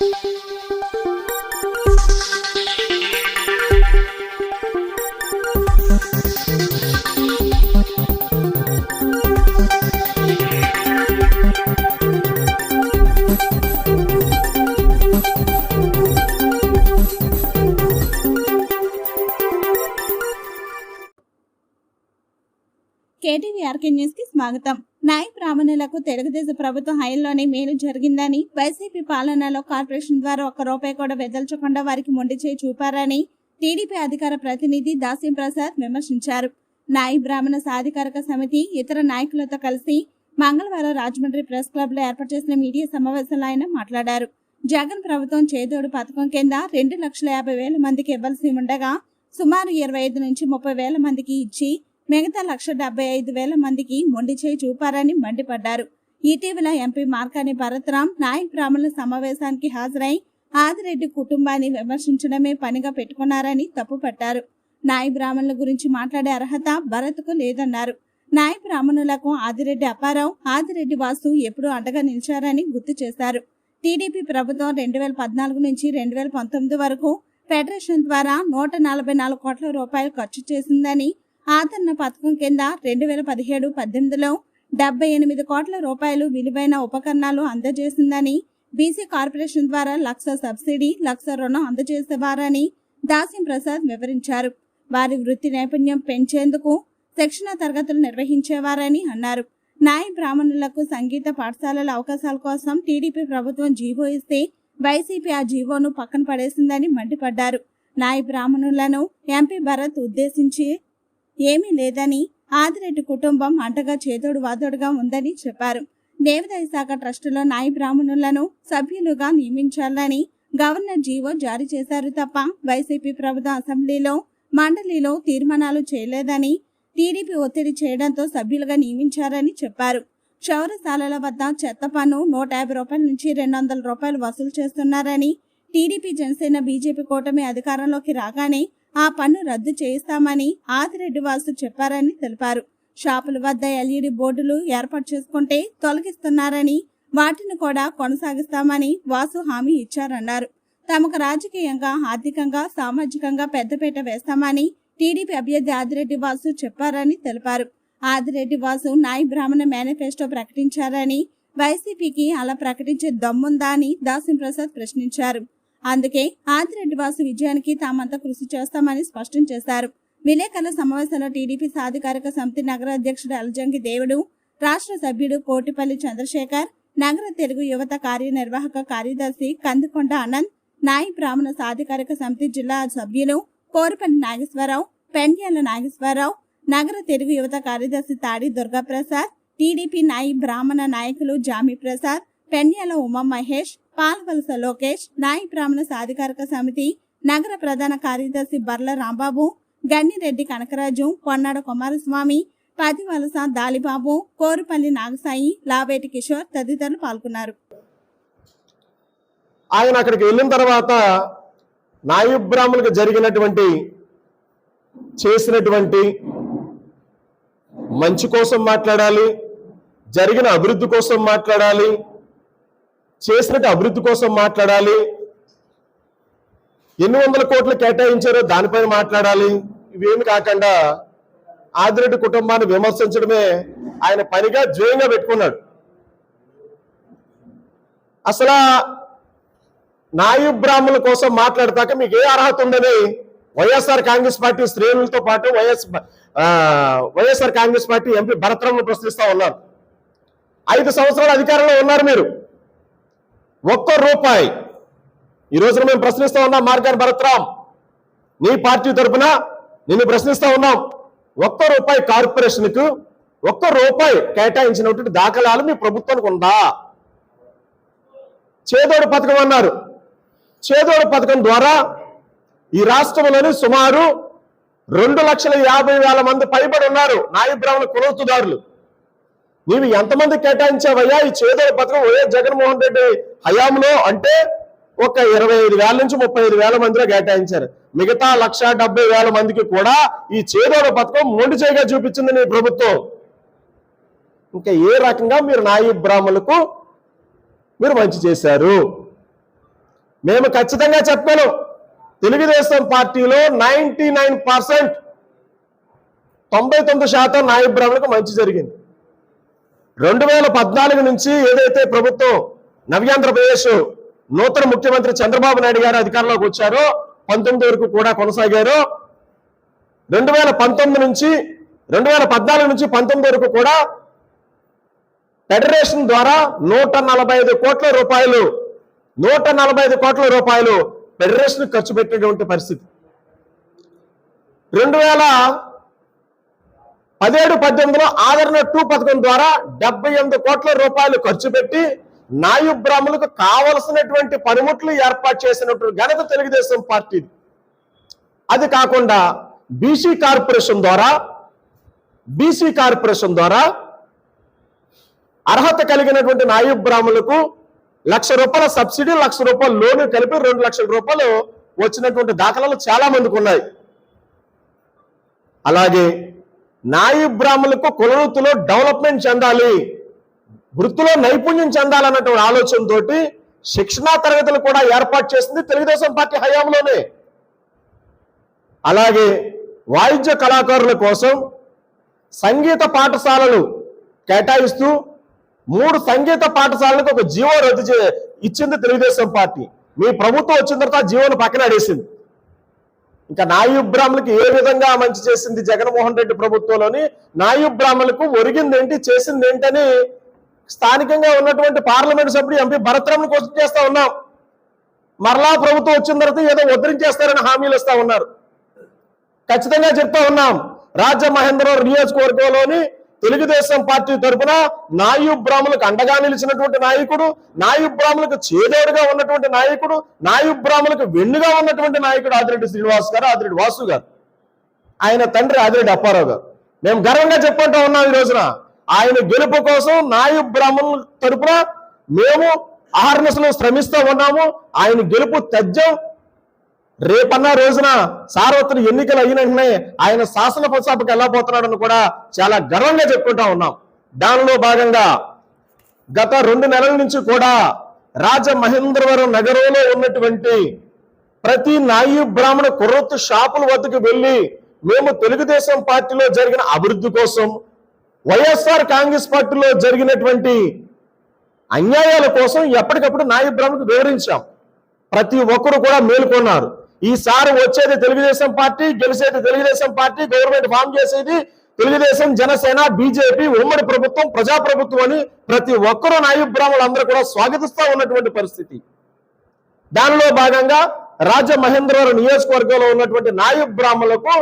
thank you కేటీవీఆర్కే న్యూస్కి స్వాగతం. న్యాయ బ్రాహ్మణులకు తెలుగుదేశం ప్రభుత్వం హయాంలోనే మేలు జరిగిందని వైసీపీ పాలనలో కార్పొరేషన్ ద్వారా ఒక్క రూపాయి కూడా వెదల్చకుండా వారికి మొండి చేయి చూపారని టీడీపీ అధికార ప్రతినిధి దాస్యం ప్రసాద్ విమర్శించారు. న్యాయ బ్రాహ్మణ సాధికారక సమితి ఇతర నాయకులతో కలిసి మంగళవారం రాజమండ్రి ప్రెస్ క్లబ్లో ఏర్పాటు చేసిన మీడియా సమావేశంలో ఆయన మాట్లాడారు. జగన్ ప్రభుత్వం చేదోడు పథకం కింద రెండు లక్షల యాభై వేల మందికి ఇవ్వాల్సి ఉండగా సుమారు ఇరవై ఐదు నుంచి ముప్పై వేల మందికి ఇచ్చి మిగతా లక్ష డెబ్బై ఐదు వేల మందికి మొండి చేయి చూపారని మండిపడ్డారు. ఇటీవల ఎంపీ మార్కాని భరత్రామ్ నాయక్ బ్రాహ్మణుల సమావేశానికి హాజరై ఆదిరెడ్డి కుటుంబాన్ని విమర్శించడమే పనిగా పెట్టుకున్నారని తప్పుపట్టారు. నాయ బ్రాహ్మణుల గురించి మాట్లాడే అర్హత భరత్కు లేదన్నారు. నాయ బ్రాహ్మణులకు ఆదిరెడ్డి అప్పారావు ఆదిరెడ్డి వాసు ఎప్పుడూ అండగా నిలిచారని గుర్తు చేశారు. టీడీపీ ప్రభుత్వం రెండు వేల పద్నాలుగు నుంచి రెండు వేల పంతొమ్మిది వరకు ఫెడరేషన్ ద్వారా నూట నలభై నాలుగు కోట్ల రూపాయలు ఖర్చు చేసిందని ఆదరణ పథకం కింద రెండు వేల పదిహేడు పద్దెనిమిదిలో డెబ్బై ఎనిమిది కోట్ల రూపాయలు విలువైన ఉపకరణాలు అందజేసిందని బీసీ కార్పొరేషన్ ద్వారా లక్ష సబ్సిడీ లక్ష రుణం అందజేసేవారని దాసిం ప్రసాద్ వివరించారు. వారి వృత్తి నైపుణ్యం పెంచేందుకు శిక్షణ తరగతులు నిర్వహించేవారని అన్నారు. నాయ బ్రాహ్మణులకు సంగీత పాఠశాలల అవకాశాల కోసం టీడీపీ ప్రభుత్వం జీవో ఇస్తే వైసీపీ ఆ జీవోను పక్కన పడేసిందని మండిపడ్డారు. నాయ బ్రాహ్మణులను ఎంపీ భరత్ ఉద్దేశించి ఏమీ లేదని ఆదిరెడ్డి కుటుంబం అంటగా చేదోడు వాదోడుగా ఉందని చెప్పారు. దేవాదాయ శాఖ ట్రస్టులో నాయి బ్రాహ్మణులను సభ్యులుగా నియమించాలని గవర్నర్ జీవో జారీ చేశారు తప్ప వైసీపీ ప్రభుత్వ అసెంబ్లీలో మండలిలో తీర్మానాలు చేయలేదని టీడీపీ ఒత్తిడి చేయడంతో సభ్యులుగా నియమించారని చెప్పారు. క్షౌరశాలల వద్ద చెత్త పన్ను నూట యాభై రూపాయల నుంచి రెండు వందల రూపాయలు వసూలు చేస్తున్నారని టీడీపీ జనసేన బీజేపీ కూటమి అధికారంలోకి రాగానే ఆ పన్ను రద్దు చేయిస్తామని ఆదిరెడ్డి వాసు చెప్పారని తెలిపారు. షాపుల వద్ద ఎల్ఈడి బోర్డులు ఏర్పాటు చేసుకుంటే తొలగిస్తున్నారని వాటిని కూడా కొనసాగిస్తామని వాసు హామీ ఇచ్చారన్నారు. తమకు రాజకీయంగా ఆర్థికంగా సామాజికంగా పెద్దపీట వేస్తామని టీడీపీ అభ్యర్థి ఆదిరెడ్డి వాసు చెప్పారని తెలిపారు. ఆదిరెడ్డి వాసు నాయి బ్రాహ్మణ మేనిఫెస్టో ప్రకటించారని వైసీపీకి అలా ప్రకటించే దమ్ముందా అని దాసిం ప్రసాద్ ప్రశ్నించారు. అందుకే ఆదిరెడ్డి వాసు విజయానికి తామంతా కృషి చేస్తామని స్పష్టం చేశారు. విలేకరుల సమావేశంలో టీడీపీ సాధికారిక సమితి నగర అధ్యక్షుడు అలజంగి దేవుడు రాష్ట్ర సభ్యుడు కోటిపల్లి చంద్రశేఖర్ నగర తెలుగు యువత కార్యనిర్వాహక కార్యదర్శి కందుకొండ అనంత్ నాయి బ్రాహ్మణ సాధికారిక సమితి జిల్లా సభ్యులు కోరుపల్లి నాగేశ్వరరావు పెండ్యాల నాగేశ్వరరావు నగర తెలుగు యువత కార్యదర్శి తాడి దుర్గాప్రసాద్ టీడీపీ నాయి బ్రాహ్మణ నాయకులు జామి ప్రసాద్ పెన్యాల ఉమా మహేష్ పాల్వలస లోకేష్ నాయి బ్రాహ్మణ సాధికారిక సమితి నగర ప్రధాన కార్యదర్శి బర్ల రాంబాబు గన్నిరెడ్డి కనకరాజు పొన్నాడ కుమారస్వామి పదివలస దాలిబాబు కోరుపల్లి నాగసాయి లావేటి కిషోర్ తదితరులు పాల్గొన్నారు. ఆయన అక్కడికి వెళ్ళిన తర్వాత నాయు బ్రాహ్మణులకు జరిగినటువంటి చేసినటువంటి మంచి కోసం మాట్లాడాలి జరిగిన అభివృద్ధి కోసం మాట్లాడాలి చేసినట్టు అభివృద్ధి కోసం మాట్లాడాలి. ఎన్ని వందల కోట్లు కేటాయించారో దానిపైన మాట్లాడాలి. ఇవేమి కాకుండా ఆదిరెడ్డి కుటుంబాన్ని విమర్శించడమే ఆయన పనిగా ధ్యేయంగా పెట్టుకున్నాడు. అసలు నాయు బ్రాహ్మణుల కోసం మాట్లాడతాక మీకు ఏ అర్హత ఉందని వైఎస్ఆర్ కాంగ్రెస్ పార్టీ శ్రేణులతో పాటు YS YSR Congress party MP భరతరాములు ప్రశ్నిస్తా ఉన్నారు. ఐదు సంవత్సరాల అధికారంలో ఉన్నారు మీరు. ఒక్క రూపాయి. ఈ రోజున మేము ప్రశ్నిస్తా ఉన్నాం మార్గాన్ భరత్రామ్. నీ పార్టీ తరపున నిన్ను ప్రశ్నిస్తా ఉన్నాం. ఒక్క రూపాయి కార్పొరేషన్కు ఒక్క రూపాయి కేటాయించినటువంటి దాఖలాలు మీ ప్రభుత్వానికి ఉందా? చేదోడు పథకం అన్నారు. చేదోడు పథకం ద్వారా ఈ రాష్ట్రంలోని సుమారు రెండు లక్షల యాభై వేల మంది పైబడి ఉన్నారు నాయ బ్రాహ్మణ కులవృత్తుదారులు. నీవు ఎంతమంది కేటాయించావయ్యా ఈ చేదోడు పథకం? వైఎస్ జగన్మోహన్ రెడ్డి హయాంలో అంటే ఒక ఇరవై ఐదు వేల నుంచి ముప్పై ఐదు వేల మందిలో కేటాయించారు. మిగతా లక్ష డెబ్బై వేల మందికి కూడా ఈ చేదోడు పథకం మొండి చేయగా చూపించింది నీ ప్రభుత్వం. ఇంకా ఏ రకంగా మీరు నాయ బ్రాహ్మణులకు మీరు మంచి చేశారు? మేము ఖచ్చితంగా చెప్పాను తెలుగుదేశం పార్టీలో నైన్టీ నైన్ పర్సెంట్ తొంభై తొమ్మిది శాతం నాయ బ్రాహ్మణులకు మంచి జరిగింది. రెండు వేల పద్నాలుగు నుంచి ఏదైతే ప్రభుత్వం నవ్యాంధ్రప్రదేశ్ నూతన ముఖ్యమంత్రి చంద్రబాబు నాయుడు గారు అధికారంలోకి వచ్చారో. పంతొమ్మిది వరకు కూడా కొనసాగారు. రెండు వేల పంతొమ్మిది నుంచి రెండు వేల పద్నాలుగు నుంచి పంతొమ్మిది వరకు కూడా ఫెడరేషన్ ద్వారా నూట నలభై ఐదు కోట్ల రూపాయలు నూట నలభై ఐదు కోట్ల రూపాయలు ఫెడరేషన్ ఖర్చు పెట్టినటువంటి పరిస్థితి. రెండు వేల పదిహేడు పద్దెనిమిదిలో ఆదరణ టూ పథకం ద్వారా డెబ్బై ఎనిమిది కోట్ల రూపాయలు ఖర్చు పెట్టి నాయు బ్రాహ్మణులకు కావలసినటువంటి పనిముట్లు ఏర్పాటు చేసినటువంటి ఘనత తెలుగుదేశం పార్టీ అది కాకుండా బీసీ కార్పొరేషన్ ద్వారా బీసీ కార్పొరేషన్ ద్వారా అర్హత కలిగినటువంటి నాయు బ్రాహ్మణులకు లక్ష రూపాయల సబ్సిడీ లక్ష రూపాయల లోను కలిపి రెండు లక్షల రూపాయలు వచ్చినటువంటి దాఖలాలు చాలా మందికి ఉన్నాయి. అలాగే నాయు బ్రాహ్మణులకు కులవృత్తిలో డెవలప్మెంట్ చెందాలి. వృత్తిలో నైపుణ్యం చెందాలన్నటువంటి ఆలోచనతోటి శిక్షణా తరగతులు కూడా ఏర్పాటు చేసింది తెలుగుదేశం పార్టీ హయాంలోనే. అలాగే వాయిద్య కళాకారుల కోసం సంగీత పాఠశాలలు కేటాయిస్తూ మూడు సంగీత పాఠశాలలకు ఒక జీవో రద్దు చే ఇచ్చింది తెలుగుదేశం పార్టీ. మీ ప్రభుత్వం వచ్చిన తర్వాత జీవోను పక్కన అడేసింది ఇంకా నాయు బ్రాహ్మణులకు ఏ విధంగా మంచి చేసింది జగన్మోహన్ రెడ్డి ప్రభుత్వంలోని? నాయు బ్రాహ్మణులకు చేసిందేంటని చేసింది ఏంటని స్థానికంగా ఉన్నటువంటి పార్లమెంట్ సభ్యుడు ఎంపీ భరత్రామ్ని క్వశ్చన్ చేస్తా ఉన్నాం. మరలా ప్రభుత్వం వచ్చిన తర్వాత ఏదో ఉద్ధరించేస్తారని హామీలు ఇస్తా ఉన్నారు. ఖచ్చితంగా చెప్తా ఉన్నాం. రాజ్య మహేంద్రరావు నియోజకవర్గంలోని తెలుగుదేశం పార్టీ తరఫున నాయు బ్రాహ్మణులకు అండగా నిలిచినటువంటి నాయకుడు నాయు బ్రాహ్మణులకు చేదోడుగా ఉన్నటువంటి నాయకుడు నాయు బ్రాహ్మణులకు వెన్నుగా ఉన్నటువంటి నాయకుడు ఆదిరెడ్డి శ్రీనివాస్ గారు ఆదిరెడ్డి వాసు గారు. ఆయన తండ్రి ఆదిరెడ్డి అప్పారావు గారు. మేము గర్వంగా చెప్పుకుంటా ఉన్నాం ఈ రోజున. ఆయన గెలుపు కోసం నాయు బ్రాహ్మణుల తరపున మేము ఆహర్నసలు శ్రమిస్తూ ఉన్నాము. ఆయన గెలుపు తథ్యం రేపన్న రోజున సార్వత్రిక ఎన్నికలు అయిన వెంటనే ఆయన శాసన సభకు వెళ్ళబోతున్నాడని కూడా చాలా గర్వంగా చెప్పుకుంటా ఉన్నాం. దానిలో భాగంగా గత రెండు నెలల నుంచి కూడా రాజమహేంద్రవరం నగరంలో ఉన్నటువంటి ప్రతి నాయు బ్రాహ్మణ కుర్రొత్తు షాపుల వద్దకు వెళ్ళి మేము తెలుగుదేశం పార్టీలో జరిగిన అభివృద్ధి కోసం వైఎస్ఆర్ కాంగ్రెస్ పార్టీలో జరిగినటువంటి అన్యాయాల కోసం ఎప్పటికప్పుడు నాయు బ్రహ్మకు వివరించాం. ప్రతి ఒక్కరు కూడా మేల్కొన్నారు. ఈసారి వచ్చేది తెలుగుదేశం పార్టీ గెలిచేది తెలుగుదేశం పార్టీ గవర్నమెంట్ ఫామ్ చేసేది తెలుగుదేశం జనసేన బీజేపీ ఉమ్మడి ప్రభుత్వం ప్రజాప్రభుత్వం అని ప్రతి ఒక్కరూ నాయు బ్రాహ్మణులందరూ కూడా స్వాగతిస్తా ఉన్నటువంటి పరిస్థితి. దానిలో భాగంగా రాజమహేంద్రవరం నియోజకవర్గంలో ఉన్నటువంటి నాయు బ్రాహ్మణులకు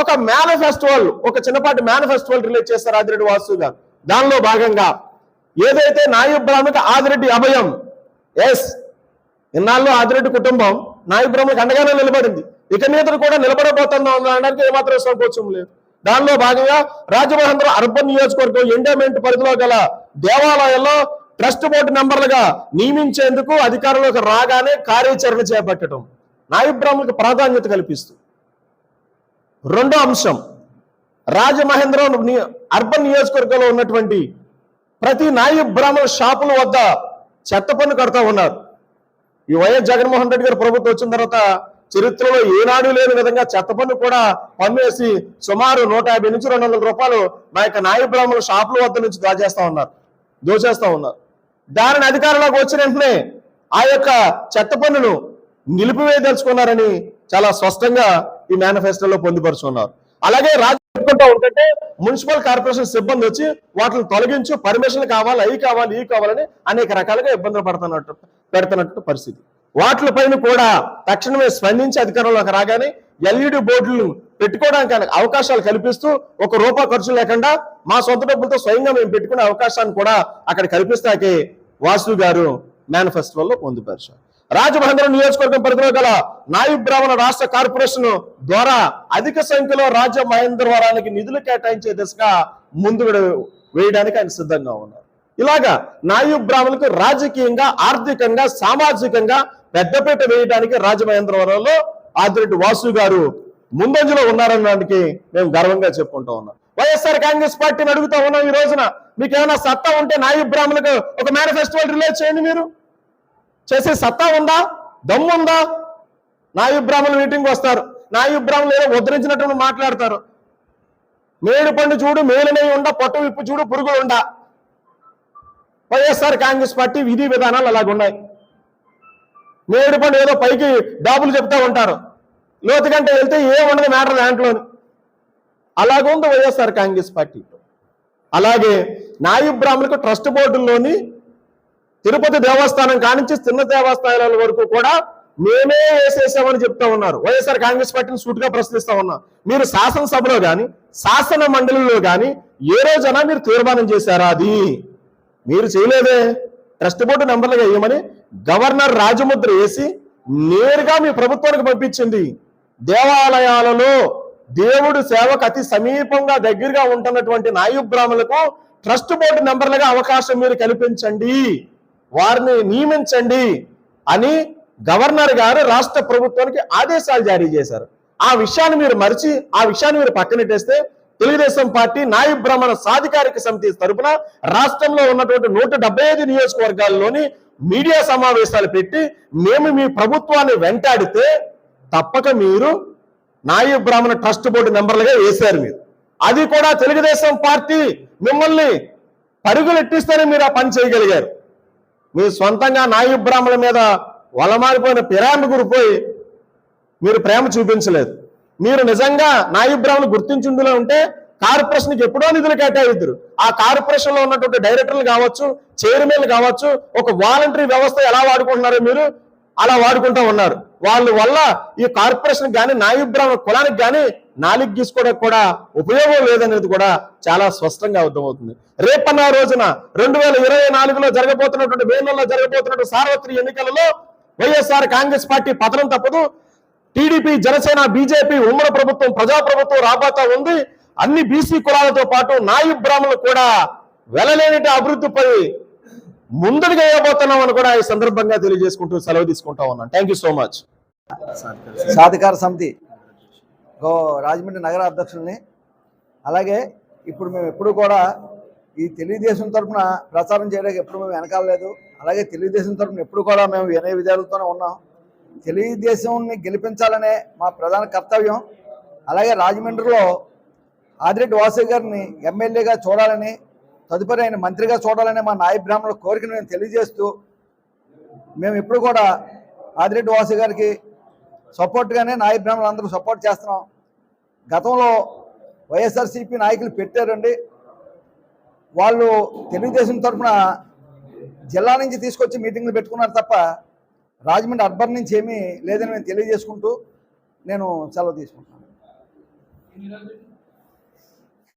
ఒక మేనిఫెస్టోల్ ఒక చిన్నపాటి మేనిఫెస్టోల్ రిలీజ్ చేస్తారు ఆదిరెడ్డి వాసు గారు. దానిలో భాగంగా ఏదైతే నాయు ఆదిరెడ్డి అభయం ఎస్ ఇన్నాళ్ళు ఆదిరెడ్డి కుటుంబం నాయు అండగానే నిలబడింది. ఇక మీద కూడా నిలబడబోతుందా అనడానికి ఏమాత్రం సంకోచం లేదు. దానిలో భాగంగా రాజమహేంద్ర అర్బన్ నియోజకవర్గం ఎండోమెంట్ పరిధిలో గల దేవాలయాల్లో ట్రస్ట్ బోర్డు మెంబర్లుగా నియమించేందుకు అధికారంలోకి రాగానే కార్యాచరణ చేపట్టడం నాయు ప్రాధాన్యత కల్పిస్తూ రెండో అంశం రాజమహేంద్రం ని- అర్బన్ నియోజకవర్గంలో ఉన్నటువంటి ప్రతి నాయు బ్రాహ్మణ షాపుల వద్ద చెత్త పన్ను కడతా ఉన్నారు. ఈ వైఎస్ జగన్మోహన్ రెడ్డి గారు ప్రభుత్వం వచ్చిన తర్వాత చరిత్రలో ఏనాడు లేని విధంగా చెత్త పన్ను కూడా పన్ను వేసి సుమారు నూట యాభై నుంచి రెండు వందల రూపాయలు మా యొక్క నాయ బ్రాహ్మణుల షాపుల వద్ద నుంచి దాచేస్తా ఉన్నారు దోచేస్తా ఉన్నారు. దానిని అధికారంలోకి వచ్చిన వెంటనే ఆ యొక్క చెత్త పన్నును నిలిపివేయదలుచుకున్నారని చాలా స్పష్టంగా ఈ మేనిఫెస్టోలో పొందుపరుచున్నారు అలాగే రాజు చెప్పుకుంటా ఉంటే మున్సిపల్ కార్పొరేషన్ సిబ్బంది వచ్చి వాటిని తొలగించు పర్మిషన్ కావాలి అవి కావాలి ఇవి కావాలని అనేక రకాలుగా ఇబ్బందులు పడుతున్నట్టు పెడుతున్నట్టు పరిస్థితి. వాటిపైన కూడా తక్షణమే స్పందించి అధికారంలోకి రాగానే ఎల్ఈడి బోర్డులను పెట్టుకోవడానికి అవకాశాలు కల్పిస్తూ ఒక రూపాయి ఖర్చు లేకుండా మా సొంత డబ్బులతో స్వయంగా మేము పెట్టుకునే అవకాశాన్ని కూడా అక్కడ కల్పిస్తాకే వాసు గారు మేనిఫెస్టోలో పొందుపరిచారు. రాజమహేంద్రం నియోజకవర్గం పరిధిలో గల నాయు బ్రాహ్మణ రాష్ట్ర కార్పొరేషన్ ద్వారా అధిక సంఖ్యలో రాజ మహేంద్రవరానికి నిధులు కేటాయించే దిశగా ముందు వేయడానికి ఆయన సిద్ధంగా ఉన్నారు. ఇలాగా నాయు బ్రాహ్మణులకు రాజకీయంగా ఆర్థికంగా సామాజికంగా పెద్దపీట వేయడానికి రాజమహేంద్రవరంలో ఆదిరెడ్డి వాసు గారు ముందంజలో ఉన్నారనడానికి మేము గర్వంగా చెప్పుకుంటా ఉన్నాం. వైఎస్ఆర్ కాంగ్రెస్ పార్టీని అడుగుతా ఉన్నాం ఈ రోజున. మీకు ఏమైనా సత్తా ఉంటే నాయు బ్రాహ్మణులకు ఒక మేనిఫెస్టోలు రిలీజ్ చేయండి మీరు. చేసే సత్తా ఉందా? దమ్ముందా నాయు బ్రాహ్మణుల మీటింగ్ వస్తారు. నాయు బ్రాహ్మణులు ఏదో ఉద్ధరించినట్టు మాట్లాడతారు. మేడు పండు చూడు మేలునై ఉండ పొట్టు విప్పు చూడు పురుగులు ఉండ. వైఎస్ఆర్ కాంగ్రెస్ పార్టీ విధి విధానాలు అలాగున్నాయి. మేడు పండు ఏదో పైకి డాబులు చెప్తా ఉంటారు. లోతుగంటే వెళ్తే ఏముండదు మ్యాటర్ దాంట్లోని. అలాగుంది వైఎస్ఆర్ కాంగ్రెస్ పార్టీ. అలాగే నాయు బ్రాహ్మణులకు ట్రస్ట్ బోర్డుల్లోని తిరుపతి దేవస్థానం కానించి చిన్న దేవస్థానాల వరకు కూడా మేమే వేసేసామని చెప్తా ఉన్నారు. వైఎస్ఆర్ కాంగ్రెస్ పార్టీని సూటిగా ప్రశ్నిస్తా ఉన్నాం. మీరు శాసనసభలో కానీ శాసన మండలిలో కానీ ఏ రోజైనా మీరు తీర్మానం చేశారా అది? మీరు చేయలేదే. ట్రస్ట్ బోర్డు నెంబర్లుగా వేయమని గవర్నర్ రాజముద్ర వేసి నేరుగా మీ ప్రభుత్వానికి పంపించింది. దేవాలయాలలో దేవుడు సేవకు అతి సమీపంగా దగ్గరగా ఉంటున్నటువంటి నాయు బ్రాహ్మణులకు ట్రస్ట్ బోర్డు నెంబర్లుగా అవకాశం మీరు కల్పించండి. వారిని నియమించండి అని గవర్నర్ గారు రాష్ట్ర ప్రభుత్వానికి ఆదేశాలు జారీ చేశారు. ఆ విషయాన్ని మీరు మరిచి ఆ విషయాన్ని మీరు పక్కనట్టేస్తే తెలుగుదేశం పార్టీ నాయు బ్రాహ్మణ సాధికారిక సమితి తరపున రాష్ట్రంలో ఉన్నటువంటి నూట డెబ్బై ఐదు నియోజకవర్గాల్లోని మీడియా సమావేశాలు పెట్టి మేము మీ ప్రభుత్వాన్ని వెంటాడితే తప్పక మీరు నాయు బ్రాహ్మణ ట్రస్ట్ బోర్డు నెంబర్లుగా వేశారు మీరు. అది కూడా తెలుగుదేశం పార్టీ మిమ్మల్ని పరుగులు ఎట్టిస్తేనే మీరు ఆ పని చేయగలిగారు. మీ సొంతంగా నాయు బ్రాహ్మణుల మీద వలమారిపోయిన పిరామి గురిపోయి మీరు ప్రేమ చూపించలేదు. మీరు నిజంగా నాయు బ్రాహ్మణులు గుర్తించుండులో ఉంటే కార్పొరేషన్కి ఎప్పుడో నిధులు కేటాయిద్దరు. ఆ కార్పొరేషన్లో ఉన్నటువంటి డైరెక్టర్లు కావచ్చు చైర్మన్లు కావచ్చు ఒక వాలంటరీ వ్యవస్థ ఎలా వాడుకుంటున్నారో మీరు అలా వాడుకుంటా ఉన్నారు. వాళ్ళ వల్ల ఈ కార్పొరేషన్ కానీ నాయుబ్రాహ్మణ కులానికి కానీ నాలుగు గీసుకోవడానికి కూడా ఉపయోగం లేదనేది కూడా చాలా స్పష్టంగా అర్థమవుతుంది. రేపన్న రోజున రెండు వేల ఇరవై నాలుగులో జరగబోతున్నటువంటి మే నెలలో జరగబోతున్నటువంటి సార్వత్రిక ఎన్నికలలో వైఎస్ఆర్ కాంగ్రెస్ పార్టీ పతనం తప్పదు. టీడీపీ జనసేన బీజేపీ ఉమ్మడి ప్రభుత్వం ప్రజా ప్రభుత్వం రాబోతా ఉంది. అన్ని బీసీ కులాలతో పాటు నాయు బ్రాహ్మణులు కూడా వెలలేనిటి అభివృద్ధిపై ముందడుగా వేయబోతున్నాం అని కూడా ఈ సందర్భంగా తెలియజేసుకుంటూ సెలవు తీసుకుంటా ఉన్నాను. థ్యాంక్ సో మచ్ సాధికార సమితి గో రాజమండ్రి నగర అధ్యక్షుల్ని అలాగే ఇప్పుడు మేము ఎప్పుడు కూడా ఈ తెలుగుదేశం తరఫున ప్రచారం చేయడానికి ఎప్పుడు మేము వెనకాలలేదు అలాగే తెలుగుదేశం తరఫున ఎప్పుడు కూడా మేము వినయ విధాలతోనే ఉన్నాం. తెలుగుదేశంని గెలిపించాలనే మా ప్రధాన కర్తవ్యం. అలాగే రాజమండ్రిలో ఆదిరెడ్డి వాసు గారిని ఎమ్మెల్యేగా చూడాలని తదుపరి ఆయన మంత్రిగా చూడాలనే మా నాయ బ్రాహ్మణుల కోరికను మేము తెలియజేస్తూ మేము ఇప్పుడు కూడా ఆదిరెడ్డి వాసు గారికి సపోర్ట్గానే నాయ బ్రాహ్మణులు అందరూ సపోర్ట్ చేస్తున్నాం. గతంలో వైఎస్ఆర్సీపీ నాయకులు పెట్టారండి. వాళ్ళు తెలుగుదేశం తరఫున జిల్లా నుంచి తీసుకొచ్చి మీటింగ్లు పెట్టుకున్నారు తప్ప రాజమండ్రి అర్బన్ నుంచి ఏమీ లేదని నేను తెలియజేసుకుంటూ నేను సెలవు తీసుకుంటున్నాను.